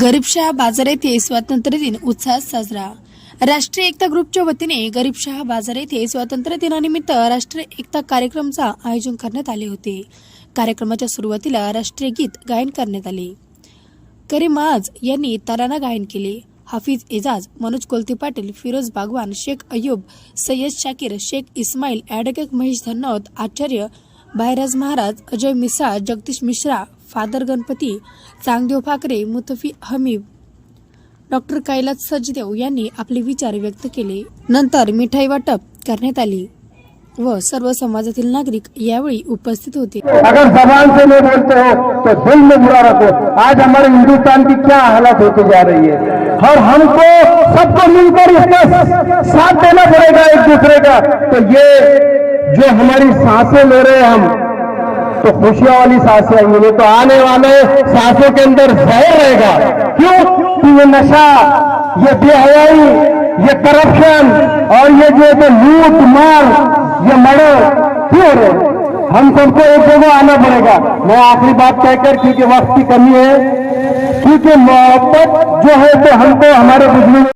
गरीबशाह बाजार येथे स्वातंत्र्य दिन उत्साहात साजरा. राष्ट्रीय एकता ग्रुपच्या वतीने गरीबशाह बाजार येथे स्वातंत्र्य दिनानिमित्त राष्ट्रीय एकता कार्यक्रमाचा आयोजन करण्यात आले होते. कार्यक्रमाच्या सुरुवातीला राष्ट्रीय गीत गायन करण्यात आले. करीम आज यांनी तराना गायन केले. Hafiz Ejaz Manoj Kolte Patil Firoz Bagwan Shaikh Ayyub Sayyad Shakir Shaikh Ismail advocate Mahesh Dhannot Acharya Bairaj Maharaj Ajay Misal Jagdish Mishra father Ganpati Changdev Phakre Mutfi Hamib. Doctor Kailas Sachdev यांनी आपले विचार व्यक्त केले. नंतर मिठाई वाटप करण्यात आली व सर्व समाजातील नागरिक यावेळी उपस्थित होते. अगर जबान से नहीं बोलते हो तो दिल में बुरा रखो. आज हमारे हिंदुस्तान की क्या हालत होती जा रही है? और हमको सबको मिलकर इसका साथ देना पड़ेगा एक दूसरे का। तो ये जो हमारी सांसें ले रहे हैं हम तो खुशियाँ वाली साँसें आएँगी नहीं तो आने वाले सांसों के अंदर जहर रहेगा। क्यों? कि ये नशा, ये बेहयाई, ये करप्शन और ये जो है तो लूट, मार, ये मर्डर क्यों रहे हम सबको एक जगह आना पड़ेगा। मैं आखिरी बात कहकर, क्योंकि वक्त की कमी है, क्योंकि मोहब्बत जो है तो हमको, हमारे बुज़ुर्ग